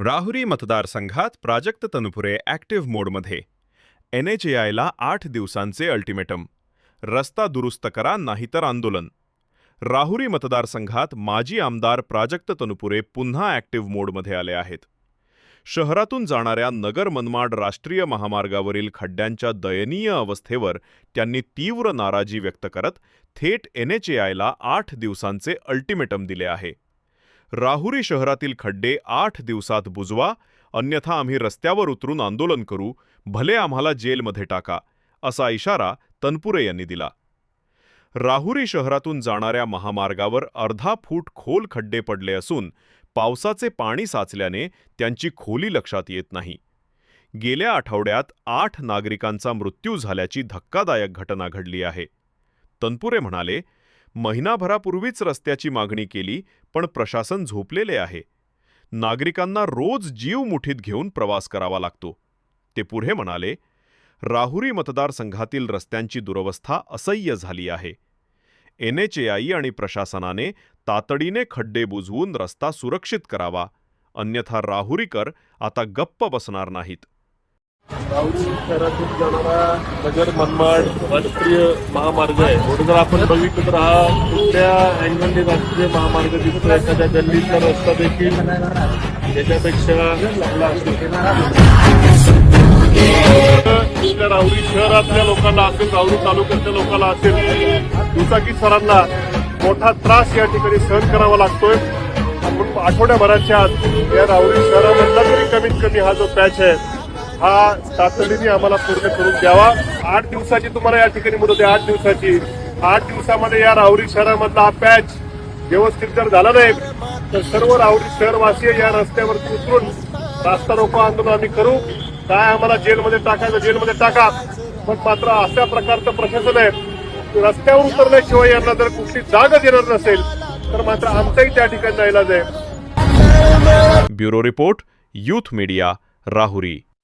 राहुरी मतदारसंघात प्राजक्त तनुपुरे ॲक्टिव्ह मोडमध्ये. N H A आयला आठ दिवसांचे अल्टिमेटम. रस्ता दुरुस्त करा नाहीतर आंदोलन. राहुरी मतदारसंघात माजी आमदार प्राजक्त तनुपुरे पुन्हा ॲक्टिव्ह मोडमध्ये आले आहेत. शहरातून जाणाऱ्या नगर मनमाड राष्ट्रीय महामार्गावरील खड्ड्यांच्या दयनीय अवस्थेवर त्यांनी तीव्र नाराजी व्यक्त करत थेट एन एच ए आयला आठ दिवसांचे अल्टिमेटम दिले आहे. राहुरी शहरातील खड्डे आठ दिवसात बुजवा अन्यथा आम्ही रस्त्यावर उतरून आंदोलन करू भले आम्हाला जेलमध्ये टाका असा इशारा तनपुरे यांनी दिला. राहुरी शहरातून जाणाऱ्या महामार्गावर अर्धा फूट खोल खड्डे पडले असून पावसाचे पाणी साचल्याने त्यांची खोली लक्षात येत नाही. गेल्या आठवड्यात आठ नागरिकांचा मृत्यू झाल्याची धक्कादायक घटना घडली आहे. तनपुरे म्हणाले महिनाभरापूर्वीच रस्त्याची मागणी केली पण प्रशासन झोपलेले आहे. नागरिकांना रोज जीव मुठीत घेऊन प्रवास करावा लागतो. ते पुढे म्हणाले राहुरी मतदारसंघातील रस्त्यांची दुरवस्था असह्य झाली आहे. एन एच ए आणि प्रशासनाने तातडीने खड्डे बुजवून रस्ता सुरक्षित करावा. अन्यथा राहुरीकर आता गप्प बसणार नाहीत. राहुरी शहरातून जाणारा नगर मनमाड राष्ट्रीय महामार्ग आहे. म्हणून जर आपण बघितलं तर हा कुठल्या अँगलने राष्ट्रीय महामार्ग दिसतो एखाद्या गल्लीचा रस्ता देखील त्याच्यापेक्षा चांगला असतो. राहुरी शहरातल्या लोकांना असेल राहुरी तालुक्यातल्या लोकांना असेल दुचाकी सरांना मोठा त्रास या ठिकाणी सहन करावा लागतोय. आपण आठवड्याभराच्या आत या राहुरी शहरामधला तरी कमीत कमी हा जो पॅच आहे हा तातडीने आम्हाला पूर्ण करून द्यावा. आठ दिवसाची तुम्हाला या ठिकाणी मदत आहे आठ दिवसाची. आठ दिवसामध्ये या राहुरी शहरामधला हा पॅच व्यवस्थित जर झाला नाही तर सर्व राहुरी शहरवासी या रस्त्यावरती उतरून रास्ता रोको आंदोलन आम्ही करू. काय आम्हाला जेलमध्ये टाकायचं जेलमध्ये टाका. पण मात्र अशा प्रकारचं प्रशासन आहे. रस्त्यावर उतरल्याशिवाय यांना जर कुठली जागा देणार नसेल तर मात्र आमचाही त्या ठिकाणी जायला आहे bureau report youth media Rahuri.